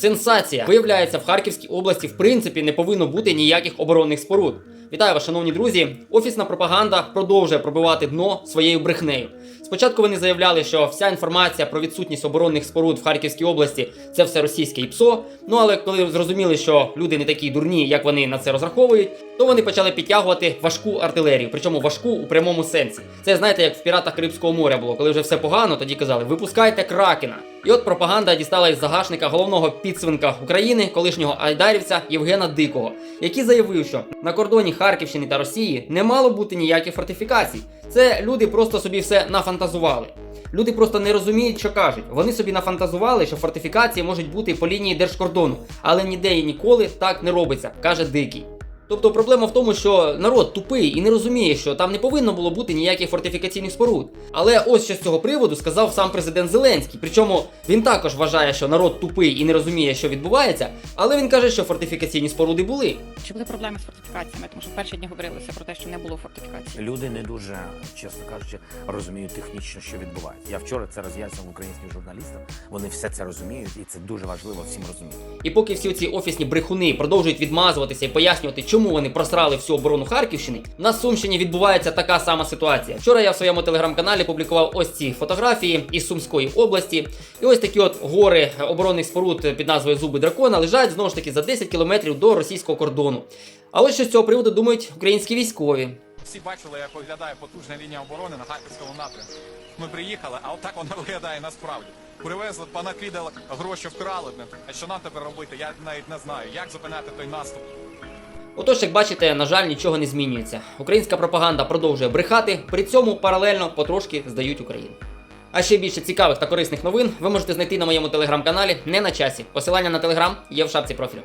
Сенсація! Виявляється, в Харківській області в принципі не повинно бути ніяких оборонних споруд. Вітаю вас, шановні друзі! Офісна пропаганда продовжує пробивати дно своєю брехнею. Спочатку вони заявляли, що вся інформація про відсутність оборонних споруд в Харківській області це все російське ІПСО. Ну але коли зрозуміли, що люди не такі дурні, як вони на це розраховують, то вони почали підтягувати важку артилерію, причому важку у прямому сенсі. Це знаєте, як в піратах Карибського моря було, коли вже все погано, тоді казали: випускайте кракена. І от пропаганда дістала із загашника головного підсвинка України, колишнього айдарівця Євгена Дикого, який заявив, що на кордоні Харківщини та Росії не мало бути ніяких фортифікацій. Це люди просто собі все нафантазували. Люди просто не розуміють, що кажуть. Вони собі нафантазували, що фортифікації можуть бути по лінії держкордону, але ніде і ніколи так не робиться, каже Дикий. Тобто проблема в тому, що народ тупий і не розуміє, що там не повинно було бути ніяких фортифікаційних споруд. Але ось що з цього приводу сказав сам президент Зеленський. Причому він також вважає, що народ тупий і не розуміє, що відбувається, але він каже, що фортифікаційні споруди були. Чи були проблеми з фортифікаціями? Тому що в перші дні говорилося про те, що не було фортифікацій. Люди не дуже, чесно кажучи, розуміють технічно, що відбувається. Я вчора це роз'яснював українським журналістам. Вони все це розуміють, і це дуже важливо всім розуміти. І поки всі ці офісні брехуни продовжують відмазуватися і пояснювати, чому вони просрали всю оборону Харківщини, на Сумщині відбувається така сама ситуація. Вчора я в своєму телеграм-каналі публікував ось ці фотографії із Сумської області. І ось такі от гори оборонних споруд під назвою Зуби дракона лежать знову ж таки за 10 кілометрів до російського кордону. А ось що з цього приводу думають українські військові. Всі бачили, як виглядає потужна лінія оборони на Харківському напрямку. Ми приїхали, а отак вона виглядає насправді. Привезли, понакидали, гроші вкрали. А що нам тепер робити? Я навіть не знаю, як зупиняти той наступ. Отож, як бачите, на жаль, нічого не змінюється. Українська пропаганда продовжує брехати, при цьому паралельно потрошки здають Україну. А ще більше цікавих та корисних новин ви можете знайти на моєму телеграм-каналі не на часі. Посилання на телеграм є в шапці профілю.